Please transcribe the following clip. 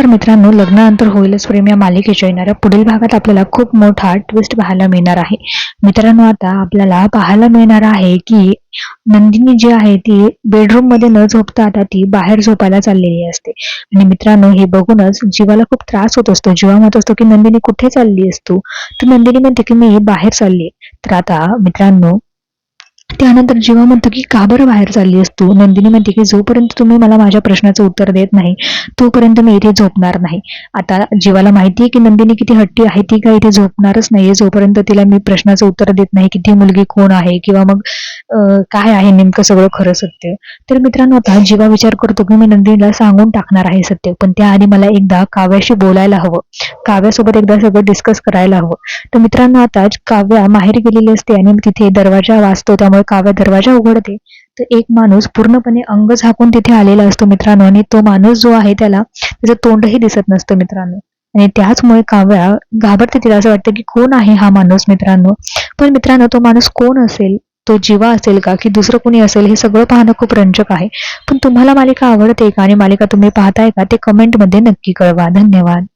नमस्कार मित्रांनो लग्नानंतर होईलच प्रेम या मालिकेच्या येणाऱ्या पुढील भागात आपल्याला खूप मोठा ट्विस्ट पाहायला मिळणार आहे. मित्रांनो आता आपल्याला पाहायला मिळणार आहे की नंदिनी जी आहे ती बेडरूममध्ये न झोपता आता ती बाहेर झोपायला चाललेली असते. आणि मित्रांनो हे बघूनच जीवाला खूप त्रास होत असतो. जीवा म्हणत असतो की नंदिनी कुठे चालली असतो तर नंदिनी म्हणते की मी बाहेर चालली तर आता मित्रांनो त्यानंतर जीवा म्हणतो की का बरं बाहेर चालली असतो नंदिनी म्हणते की जोपर्यंत तुम्ही मला माझ्या प्रश्नाचं उत्तर देत नाही तोपर्यंत मी इथे झोपणार नाही. आता जीवाला माहिती आहे की नंदिनी किती हट्टी आहे ती काय इथे झोपणारच नाहीये. जोपर्यंत तिला मी प्रश्नाचं उत्तर देत नाही की ती मुलगी कोण आहे किंवा मग काय आहे नेमकं सगळं खरं सत्य. तर मित्रांनो आता जीवा विचार करतो की मी नंदिनीला सांगून टाकणार आहे सत्य पण त्याआधी मला एकदा काव्याशी बोलायला हवं. काव्यासोबत एकदा सगळं डिस्कस करायला हवं. तर मित्रांनो आता काव्या माहेर गेलेली असते आणि तिथे दरवाजा वाजतो त्यामुळे काव्या दरवाजा उघडते तर एक माणूस पूर्णपणे अंग झाकून तिथे आलेला असतो मित्रांनो. आणि तो माणूस जो आहे त्याला त्याचं तोंडही दिसत नसतं मित्रांनो. आणि त्याचमुळे काव्या घाबरते तिला. असं वाटतं की कोण आहे हा माणूस मित्रांनो? पण मित्रांनो तो माणूस कोण असेल? तो जीवा असेल का? की दुसरं कोणी असेल? हे सगळं पाहणं खूप रंजक आहे. पण तुम्हाला मालिका आवडते का? आणि मालिका तुम्ही पाहताय का? ते कमेंटमध्ये नक्की कळवा. धन्यवाद.